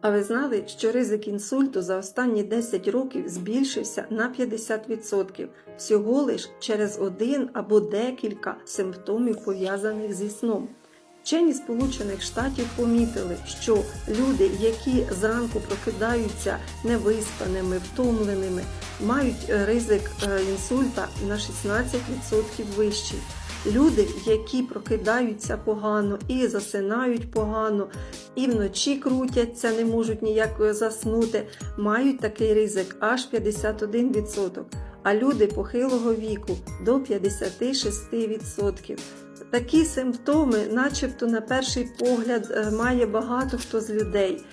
А ви знали, що ризик інсульту за останні 10 років збільшився на 50% всього лиш через один або декілька симптомів пов'язаних зі сном. Вчені Сполучених Штатів помітили, що люди, які зранку прокидаються невиспаними, втомленими, мають ризик е, інсульта на 16% вищий. Люди, які прокидаються погано і засинають погано, і вночі крутяться, не можуть ніяк заснути, мають такий ризик аж 51%. А люди похилого віку до 56%. Такі симптоми, начебто, на перший погляд, е, має багато хто з людей,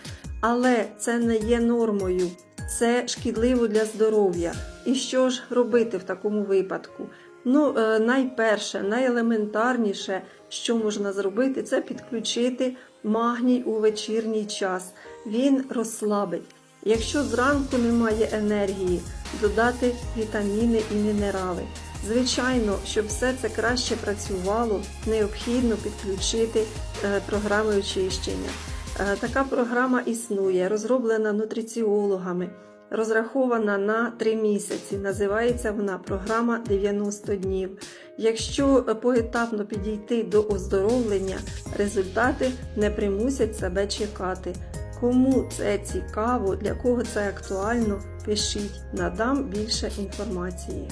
але це не є нормою, це шкідливо для здоров'я. І що ж робити в такому випадку? Ну, е, найперше, найелементарніше, що можна зробити, це підключити магній у вечірній час. Він розслабить. Якщо зранку немає енергії, додати вітаміни і мінерали. Звичайно, щоб все це краще працювало, необхідно підключити е, програми очищення. Е, Така програма існує, розроблена нутриціологами, розрахована на 3 місяці. Називається вона програма 90 днів. Якщо поетапно підійти до оздоровлення, результати не примусять себе чекати. Кому це цікаво, для кого це актуально, пишіть, надам більше інформації.